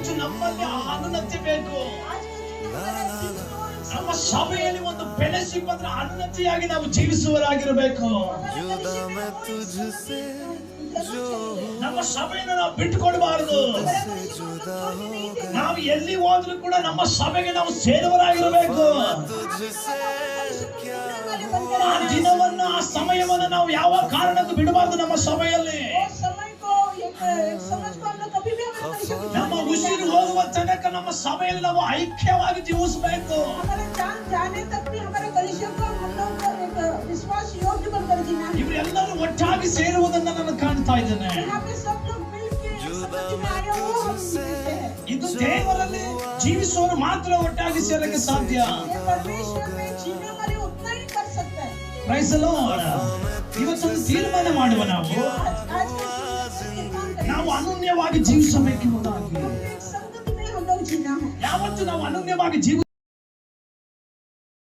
ಅಂಚು ನಮ್ಮಲ್ಲಿ ಅನುನ್ನತಿ ಬೇಕು. ನಮ್ಮ ಸಭೆಯಲ್ಲಿ ಒಂದು ಬೆಳೆಸಿ ಬಂದ್ರೆ ಅನ್ನತಿಯಾಗಿ ನಾವು ಜೀವಿಸುವರಾಗಿರಬೇಕು ನಮ್ಮ ಸಭೆಯನ್ನು ನಾವು ಬಿಟ್ಟುಕೊಡಬಾರದು. ನಾವು ಎಲ್ಲಿ ಹೋದ್ರು ಕೂಡ ನಮ್ಮ ಸಭೆಗೆ ನಾವು ಸೇರುವರಾಗಿರಬೇಕು ಆ ದಿನವನ್ನ, ಆ ಸಮಯವನ್ನ ನಾವು ಯಾವ ಕಾರಣಕ್ಕೂ ಬಿಡಬಾರ್ದು ನಮ್ಮ ಸಭೆಯಲ್ಲಿ. ಉಸಿರು ಹೋಗುವ ತನಕ ನಮ್ಮ ಸಭೆಯಲ್ಲಿ ನಾವು ಐಕ್ಯವಾಗಿ ಜೀವಿಸಬೇಕು. ಇವರೆಲ್ಲರೂ ಒಟ್ಟಾಗಿ ಸೇರುವುದನ್ನ ನಾನು ಕಾಣ್ತಾ ಇದ್ದೇನೆ. ಇದು ದೇವರಲ್ಲಿ ಜೀವಿಸುವವರು ಮಾತ್ರ ಒಟ್ಟಾಗಿ ಸೇರಕ್ಕೆ ಸಾಧ್ಯ. ಇವತ್ತೊಂದು ತೀರ್ಮಾನ ಮಾಡುವ ನಾವು. ನಾವು ಅನನ್ಯವಾಗಿ ಜೀವಿಸಬೇಕೆಂಬುದಾಗಿ. ಯಾವತ್ತು ನಾವು ಅನನ್ಯವಾಗಿ ಜೀವ